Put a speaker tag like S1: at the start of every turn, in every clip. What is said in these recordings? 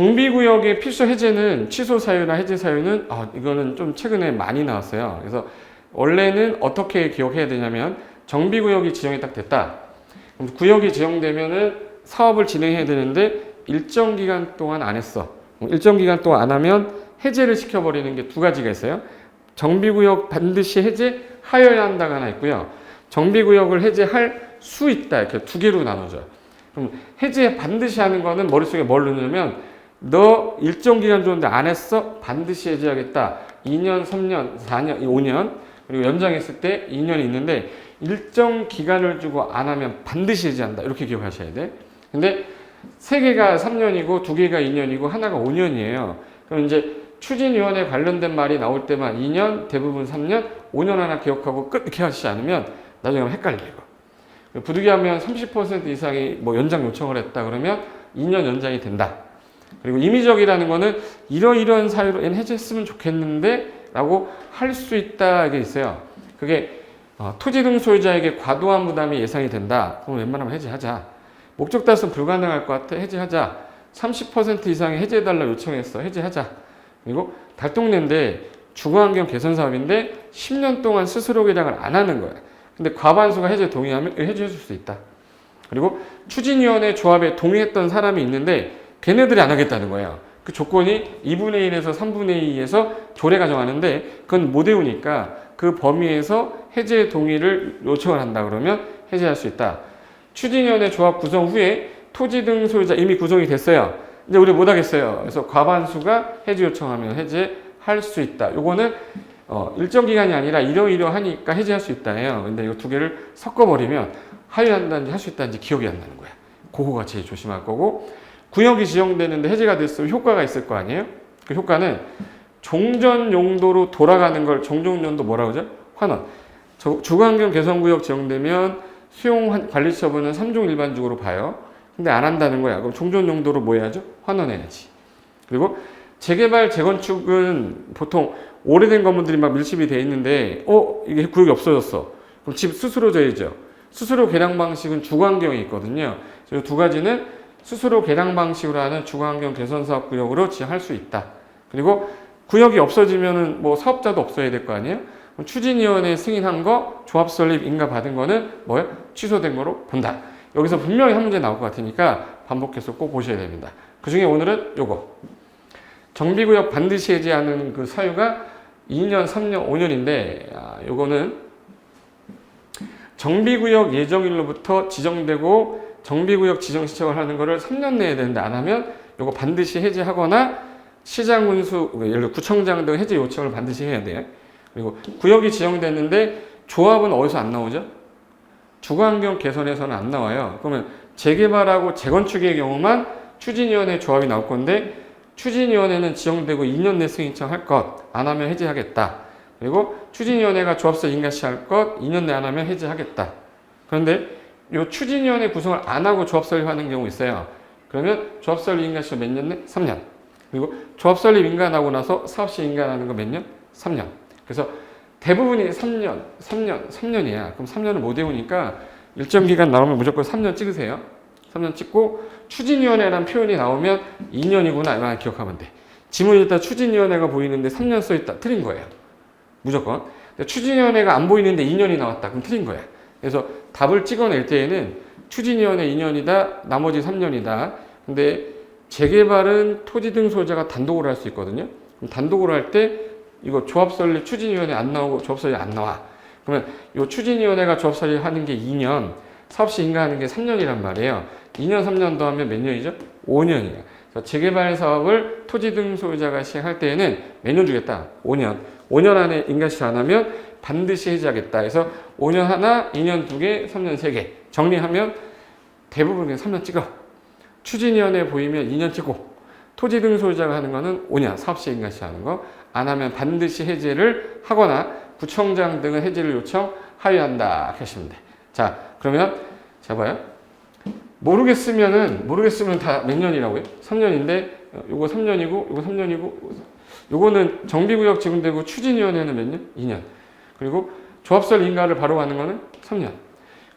S1: 정비구역의 필수 해제는 취소 사유나 해제 사유는 아, 이거는 좀 최근에 많이 나왔어요. 그래서 원래는 어떻게 기억해야 되냐면 정비구역이 지정이 딱 됐다. 그럼 구역이 지정되면은 사업을 진행해야 되는데 일정 기간 동안 안 했어. 일정 기간 동안 안 하면 해제를 시켜버리는 게 두 가지가 있어요. 정비구역 반드시 해제하여야 한다가 하나 있고요. 정비구역을 해제할 수 있다 이렇게 두 개로 나눠져요. 그럼 해제 반드시 하는 거는 머릿속에 뭘 넣냐면 너 일정 기간 줬는데 안 했어? 반드시 해제하겠다. 2년, 3년, 4년, 5년 그리고 연장했을 때 2년이 있는데 일정 기간을 주고 안 하면 반드시 해제한다. 이렇게 기억하셔야 돼. 근데 세 개가 3년이고 두 개가 2년이고 하나가 5년이에요. 그럼 이제 추진위원회 관련된 말이 나올 때만 2년, 대부분 3년, 5년 하나 기억하고 끝 이렇게 하시지 않으면 나중에 헷갈리고. 부득이하면 30% 이상이 뭐 연장 요청을 했다 그러면 2년 연장이 된다. 그리고 임의적이라는 거는 이러이러한 사유로 얘는 해제했으면 좋겠는데 라고 할 수 있다 이게 있어요. 그게 어, 토지 등 소유자에게 과도한 부담이 예상이 된다. 그럼 웬만하면 해제하자. 목적 달성 불가능할 것 같아. 해제하자. 30% 이상의 해제해달라 요청했어. 해제하자. 그리고 달동네인데 주거환경 개선 사업인데 10년 동안 스스로 개량을 안 하는 거야. 근데 과반수가 해제 동의하면 해제해 줄 수 있다. 그리고 추진위원회 조합에 동의했던 사람이 있는데 걔네들이 안 하겠다는 거예요. 그 조건이 2분의 1에서 3분의 2에서 조례가 정하는데 그건 못 외우니까 그 범위에서 해제 동의를 요청을 한다 그러면 해제할 수 있다. 추진위원회 조합 구성 후에 토지 등 소유자 이미 구성이 됐어요. 이제 우리 못 하겠어요. 그래서 과반수가 해제 요청하면 해제할 수 있다. 요거는 어, 일정 기간이 아니라 이러이러 하니까 해제할 수 있다예요. 근데 이거 두 개를 섞어버리면 하유한다는지 할 수 있다는지 기억이 안 나는 거야. 그거가 제일 조심할 거고 구역이 지정되는데 해제가 됐으면 효과가 있을 거 아니에요? 그 효과는 종전 용도로 돌아가는 걸 종전 용도 뭐라고 하죠? 환원. 저- 주거환경 개선구역 지정되면 수용 환- 관리 처분은 3종 일반적으로 봐요. 근데 안 한다는 거야. 그럼 종전 용도로 뭐 해야죠? 환원해야지. 그리고 재개발, 재건축은 보통 오래된 건물들이 막 밀집이 돼 있는데, 어, 이게 구역이 없어졌어. 그럼 집 스스로 져야죠. 스스로 개량 방식은 주거환경이 있거든요. 그래서 두 가지는 스스로 개량 방식으로 하는 주거환경 개선 사업 구역으로 지정할 수 있다. 그리고 구역이 없어지면은 뭐 사업자도 없어야 될 거 아니에요? 추진위원회 승인한 거, 조합 설립 인가 받은 거는 뭐예요? 취소된 거로 본다. 여기서 분명히 한 문제 나올 것 같으니까 반복해서 꼭 보셔야 됩니다. 그 중에 오늘은 요거. 정비구역 반드시 해제하는 그 사유가 2년, 3년, 5년인데, 아, 요거는 정비구역 예정일로부터 지정되고 정비구역 지정 신청을 하는 거를 3년 내에 되는데 안 하면 요거 반드시 해제하거나 시장 군수, 예를 들어 구청장 등 해제 요청을 반드시 해야 돼요. 그리고 구역이 지정됐는데 조합은 어디서 안 나오죠? 주거환경 개선에서는 안 나와요. 그러면 재개발하고 재건축의 경우만 추진위원회 조합이 나올 건데 추진위원회는 지정되고 2년 내 승인청 할 것, 안 하면 해제하겠다. 그리고 추진위원회가 조합서 인가시 할 것, 2년 내 안 하면 해제하겠다. 그런데 이 추진위원회 구성을 안 하고 조합 설립하는 경우 있어요. 그러면 조합 설립 인가시가 몇년 내? 3년. 그리고 조합 설립 인가하고 나서 사업시 인가하는 거 몇 년? 3년. 그래서 대부분이 3년, 3년, 3년이야. 그럼 3년을 못 외우니까 일정 기간 나오면 무조건 3년 찍으세요. 3년 찍고 추진위원회라는 표현이 나오면 2년이구나 이만 기억하면 돼. 지문이 일단 추진위원회가 보이는데 3년 써있다. 틀린 거예요. 무조건. 추진위원회가 안 보이는데 2년이 나왔다. 그럼 틀린 거야. 그래서 답을 찍어낼 때에는 추진위원회 2년이다. 나머지 3년이다. 근데 재개발은 토지 등 소유자가 단독으로 할 수 있거든요. 단독으로 할 때 이거 조합 설립 추진위원회 안 나오고 조합 설립 안 나와. 그러면 이 추진위원회가 조합 설립 하는 게 2년, 사업시 인가하는 게 3년이란 말이에요. 2년, 3년 더하면 몇 년이죠? 5년이에요. 그래서 재개발 사업을 토지 등 소유자가 시행할 때에는 몇 년 주겠다? 5년. 5년 안에 인가시 안 하면 반드시 해지하겠다. 그래서 5년 하나, 2년 두 개, 3년 세 개. 정리하면 대부분 그냥 3년 찍어. 추진위원회 보이면 2년 찍고 토지 등 소유자가 하는 거는 5년 사업시 인가시 하는 거. 안 하면 반드시 해제를 하거나 구청장 등은 해제를 요청 하여한다 하시면 돼. 자, 그러면 자 봐요. 모르겠으면은 모르겠으면 다 몇 년이라고요? 3년인데 어, 요거 3년이고 요거 3년이고 요거는 정비구역 지정되고 추진위원회는 몇 년? 2년. 그리고 조합설 인가를 바로 가는 거는 3년.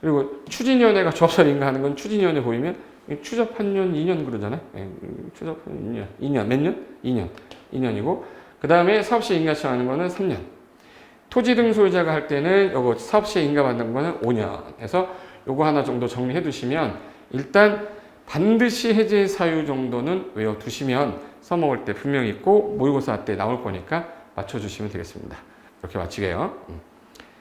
S1: 그리고 추진위원회가 조합설 인가하는 건 추진위원회 보이면 추적 한 년, 2년 그러잖아요. 예, 추적 2년, 2년 몇 년? 2년, 2년이고 그 다음에 사업시 인가청하는 거는 3년. 토지 등 소유자가 할 때는 요거 사업시에 인가받는 거는 5년. 해서 요거 하나 정도 정리해 두시면 일단 반드시 해제 사유 정도는 외워 두시면 써먹을 때 분명히 있고 모의고사 때 나올 거니까 맞춰 주시면 되겠습니다. 이렇게 마치게요. 음.